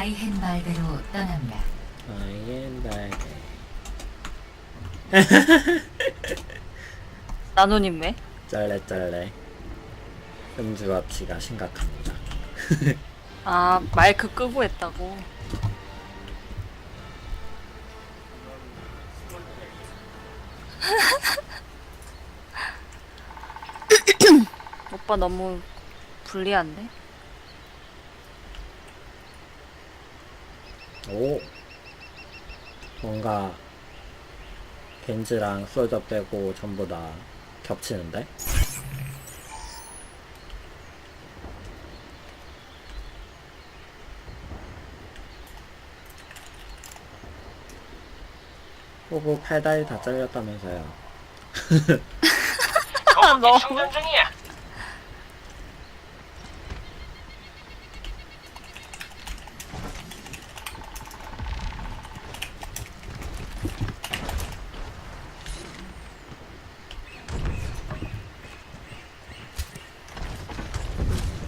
아이헨발대로 떠납니다. 아이엔달게 나노님 왜? 짤래 음주 합치가 심각합니다 아 마이크 끄고 했다고. 오빠 너무 불리한데? 오 뭔가 겐즈랑 솔저 빼고 전부 다 겹치는데? 호구 팔다리 다 잘렸다면서요 아, 너무 충전 중이야.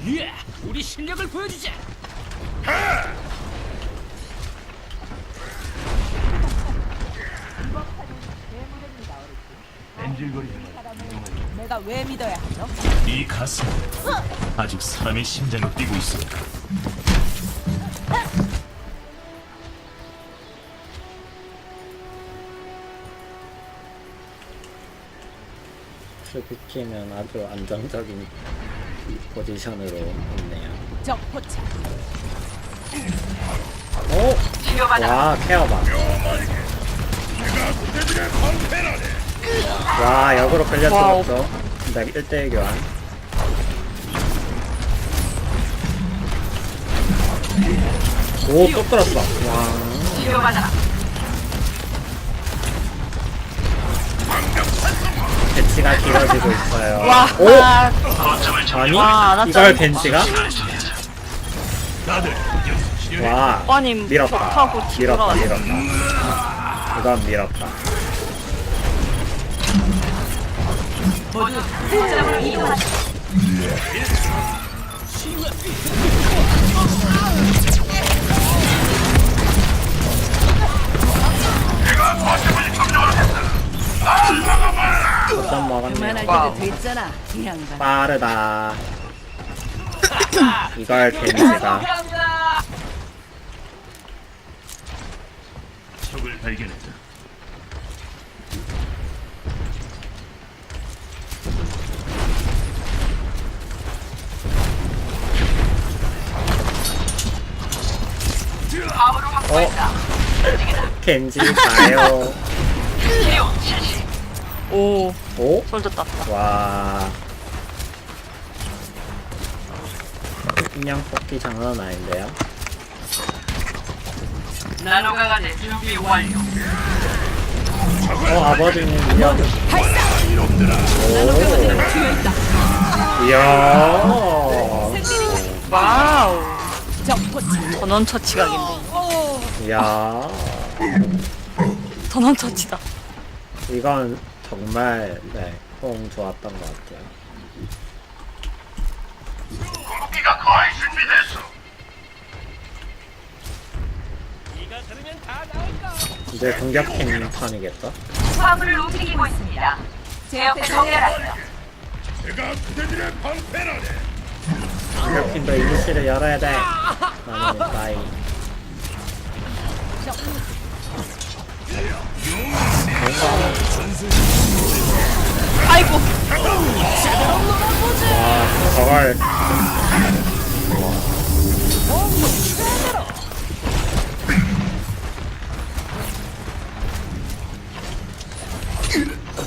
예, 우리 실력을 보여주자. 내가 왜 믿어야 하죠? 이 가슴 아직 사람의 심장을 뛰고 있습니다. 슈비키면 아주 안정적인 포지션으로 있네요 적 포착. 오! 와 케어 봐 와 역으로 끌려 와우. 들었어 나 1대1 교환 오 또 끌었어 와 배치가 길어지고 있어요 와, 오! 아, 아니? 와, 나 이걸 짱- 벤치가? 와 오빠님 밀었다 격하고 밀었다 뒤돌아가네. 밀었다 이건 밀었다 어쩜 먹었네 와우. 됐잖아. 이 양반. 빠르다 이걸 벤치가 적을 발견했다. 어? 겐지 가요 오, 오? 솔드 땄다. 와 인형 뽑기 장난 아닌데요? 나노강아지 준비 완료. 어 아버지님 인형 오 이야 와우. 전원 처치각인데. 이야 전원 처치다. 이건 정말 네홍 좋았던 것 같아요 거의 준비됐어. 이제 공격팀 턴이겠죠? 화물을 움직이고 있습니다. 제 옆에 정렬하세요. 공격팀도 이니시를 열어야 돼 나는 나이 아이고. 와 저걸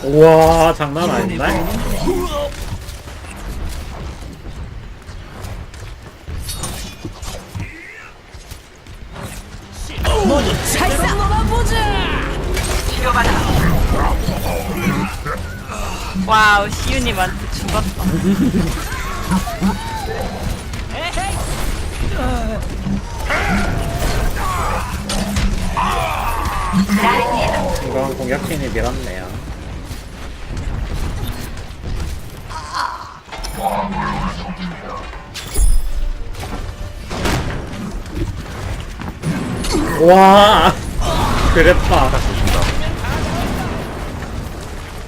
우와 장난 아닌데? 놀아보자. 와우, 시유님한테 죽었다. 이건 공격팀이 밀었네요 와 그랬다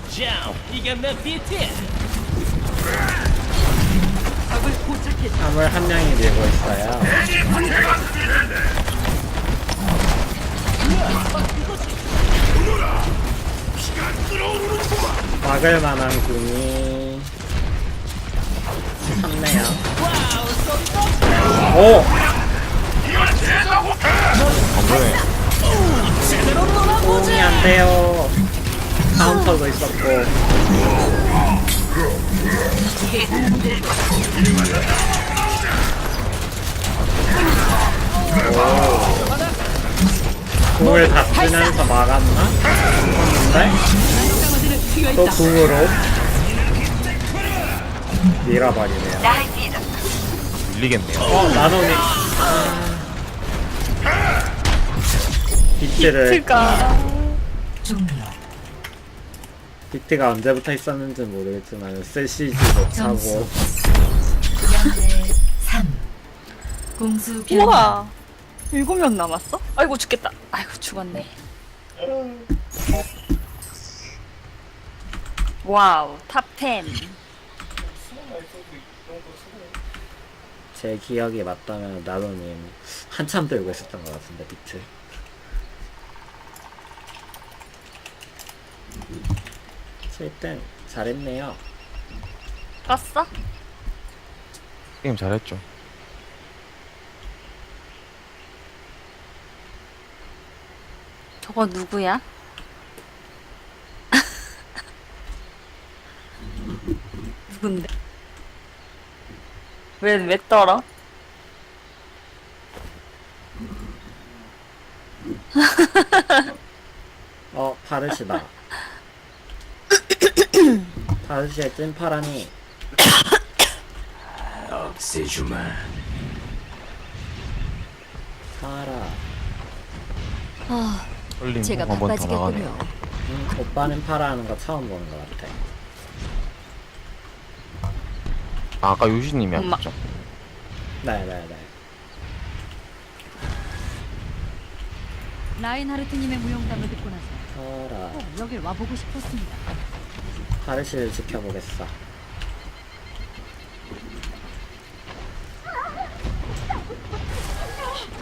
자, 이게 내 비트. 함을 한 명이 밀고 있어요 막을 만한 궁이 참네요 오! 도움이 안 돼요 카운터도 있었고 오. 궁을 다 쓰면서 막았나? 근데 또 궁으로 밀어버리네요. 밀리겠네요. 어 나노미 비트를 그 비트가 언제부터 있었는지는 모르겠지만 3 공수 변화 우와. 일곱 명 남았어? 아이고 죽겠다. 아이고 죽었네. 와우 탑 10. 제 기억이 맞다면 나노님 한참 들고 있었던 것 같은데 비트 7등 잘했네요 봤어? 게임 잘했죠. 저거 누구야? 누군데? 왜, 왜 떨어? 어 파르시다 파르시의 찐파라니 없애주마. 파라 홀림 제가 한번 더 나가네. 바빠지겠군요. 음, 오빠는 파라 하는 거 처음 보는 것 같아 아, 아까 유시님이 엄마. 하셨죠. 네네네 라인하르트님의 무용담을 듣고 나서 파라 꼭 여길 와보고 싶었습니다. 파르시를 지켜보겠어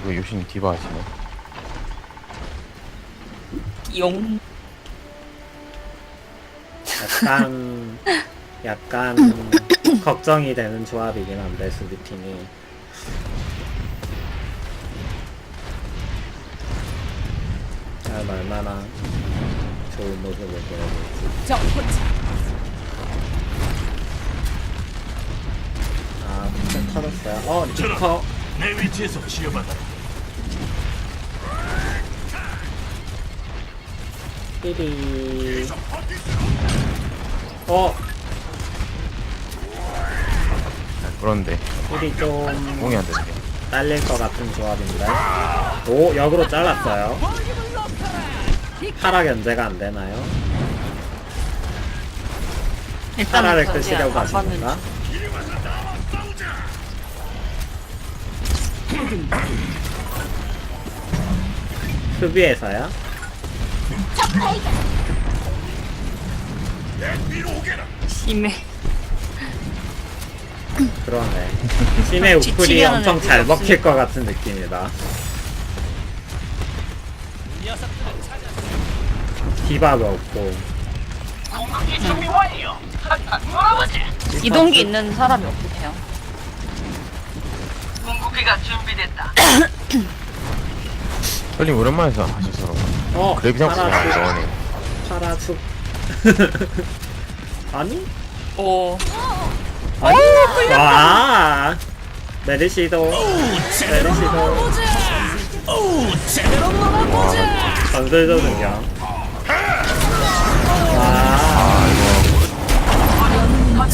이거 유시님 디바 하시네. 용. 약간 약간 걱정이 되는 조합이긴 한데 수비 팀이 과연 얼마나 좋은 모습을 보여줄지 점포차. 아 진짜 터졌어요 어 리커 내 위치에서 치료받아. 삐리 어 그런데 삐리 좀 공이 안 되네. 딸릴 것 같은 조합인데 오 역으로 잘랐어요 파라 견제가 안 되나요? 파라를 저기 끄시려고 안 하신 건가? 수비에서요? 심해. 그러네 심해 지치게 하는 엄청 애들이 잘. 먹힐 것 같은 느낌이다 한판 놀아보자. 이동기 있는 사람이 없대요. 공격기가 준비됐다. 홀림 오랜만에 하셔서 어 그래비장 쓰면 안 파라 나오네. 파라축 아니? 오. 아니? 와 메르시도 메르시도 전술도 등장 와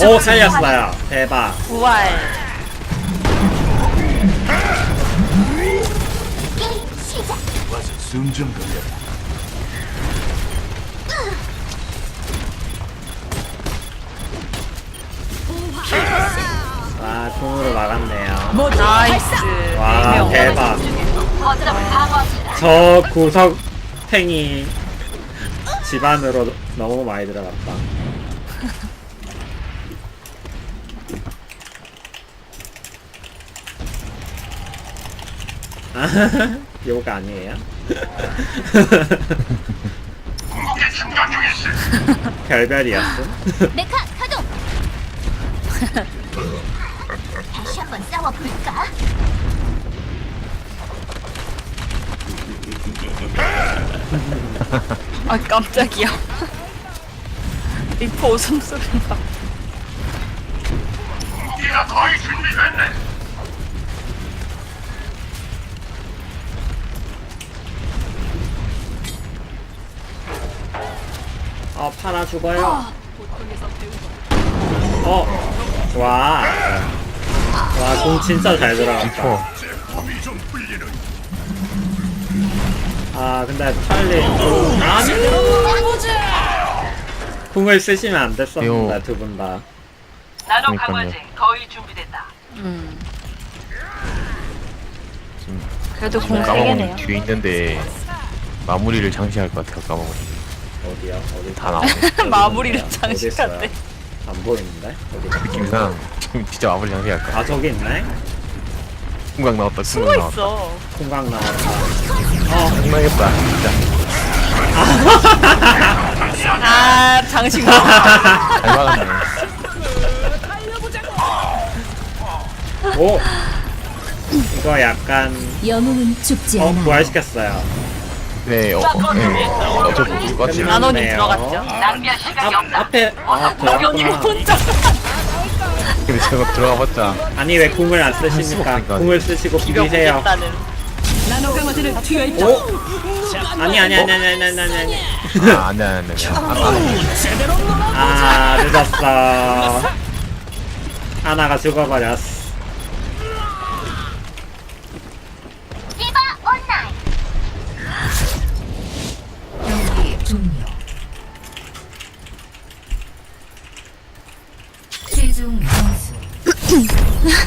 오 살렸어요 대박 부활. 와서 숨좀 돌려라. 와 궁으로 막았네요 나이스. 와네 명. 대박 방어합니다. 저 구석 탱이 집안으로 너무 많이 들어갔다. 아, 욕 아니에요? 별별이었음. 메카 가동. 다시 한번 싸워 볼까? 아 깜짝이야. 리포 웃음소리 나. 어, 파라 죽어요. 어, 와. 와, 공 진짜 잘 들어갔다. 리퍼. 아, 근데 찰리. 아니! 궁을 쓰시면 안 됐었는데, 요. 두분 다. 나노 그러니까요. 강화제 거의 준비됐다. 음. 지금 그래도 공세 까먹은 개네요. 뒤에 있는데 마무리를 장식할 것 같아요. 까먹은. 어디요? 어디? 다 나오네. 마무리를 어디 있어요? 장식한대. 안 보이는데? 어디? 느낌상 지금 진짜 마무리 장식할 거야. 아, 저기 있네? 풍각 나왔다. 풍각 나왔다. 있어. 풍광 나왔다. 흥망했다. 진짜. 아 장식. 잘 막았네. 오! 이거 약간, 영웅은 죽지 어, 않아. 부활시켰어요. 네, 어, 어, 네. 어, 저 죽을 것 같아요. 나노님 끝났네요. 들어갔죠. 낭비할 시간이 앞, 없다. 앞에, 아, 여기 들어갔구나. 혼자. 근데 제가 들어가봤자 아니, 왜 궁을 안 쓰십니까? 궁을 쓰시고 비비세요. 비벼보겠다는. 나노 강화제를 투여 있다. 오! 아니, 아니, 아니, 아니, 아니, 아니, 아니, 아니. 아, 안 돼, 안 돼, 안 돼. 아, 아, 늦었어. 하나가 죽어버렸어. 디바 온라인. 경기 종료. 최종 점수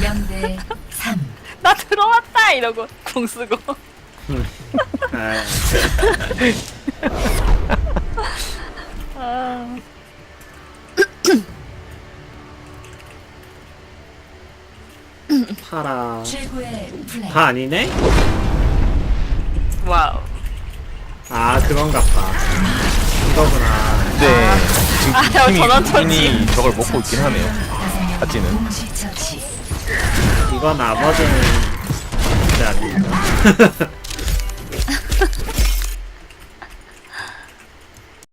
0대 3. 나 들어왔다 이러고 공 쓰고. 아, 아. 파라. 최고의 플레이. 다 아니네? 와우. 아, 그건가 봐. 이거구나. 근데 지금 아, 팀이 전원 처치. 팀이 저걸 먹고 있긴 하네요. 처치. 이건 아버지는 진짜 아닌가?